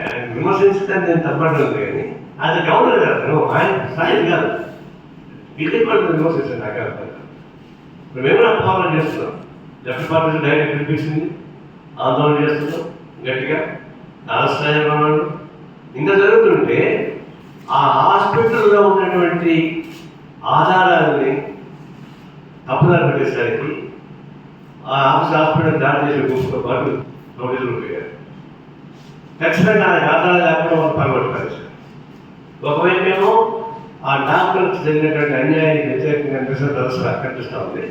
ఆయన విమర్శించడానికి నేను తప్పట్లేదు కానీ అది కౌంటర్ కాదు ఆయన స్థాయి కాదు. బీజేపీ వాళ్ళు విమర్శించాను నాకు అర్థం మేము ఇప్పుడు మేము ఆందోళన చేస్తున్నాం లెఫ్ట్ పార్టీ డైరెక్ట్ పిలిపించింది ఆందోళన చేస్తున్నాం గట్టిగా. రాష్ట్రాయంలో వాళ్ళు ఇంత జరుగుతుంటే ఆ హాస్పిటల్లో ఉన్నటువంటి ఆధారాలని తప్పుదారి పెట్టేసరికి ఆ ఆఫీస్ హాస్పిటల్ దాడి చేసే గుంపుతో పాటు నోటీసులు పోయారు ఖచ్చితంగా ఆ ఆధారాలు లేకుండా వాళ్ళు పగబట్టారు సార్ ఒకవైపు ఏమో ఆ డాక్టర్కి జరిగినటువంటి అన్యాయానికి వ్యతిరేకంగా కనిపిస్తున్న దరసరా కనిపిస్తూ ఉంది.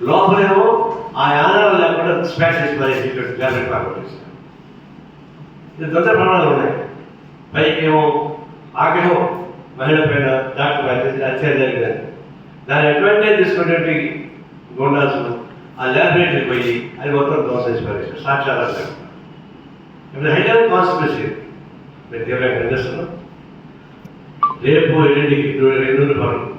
లోపలేమో ఆ ఆధారాలు లేకుండా స్పెషలిస్ట్ పరీక్ష గ్యారెంటీ పగబట్టేశారు ఇది దొంగ ప్రమాదాలు ఉన్నాయి పైకి ఏమో ఆకేమో మహిళ పైన డాక్టర్ పైన హత్య జరిగిందని దాని అడ్వాంటేజ్ తీసుకునేటువంటి గుండాల్సిన ఆ ల్యాబొరేటరీకి పోయి అది మొత్తం దోషించి పడేసారు సాక్షాధారం లేకుండా ఇప్పుడు హైలెవెల్ కాన్స్పిరసీ నేను తీవ్రంగా ఖండిస్తున్నాం రేపు ఎల్లుండికి రెండు పనులు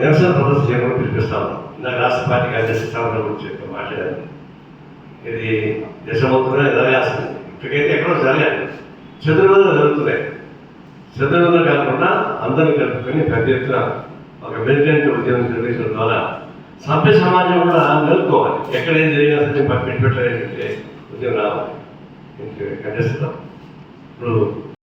నిరసన ప్రదర్శన చేయమని పిలిపిస్తాను ఇందాక రాష్ట్ర పార్టీకి అధ్యక్ష గురించి ఎక్కువ మాట్లాడాను ఇది దేశమంతున్నా జరగాల్సింది ఇప్పటికైతే ఎక్కడో జరగాలి. చదువులో జరుగుతున్నాయి. చదువులో కాకుండా అందరూ కలుపుకొని పెద్ద ఎత్తున ఒక మిలిటెంట్ ఉద్యమం నిర్వహించడం ద్వారా సభ్య సమాజం కూడా నెలకోవాలి ఎక్కడ ఏం జరిగినా సరే పక్కన ఉద్యమం రావాలి. ఖండిస్తున్నాం ఇప్పుడు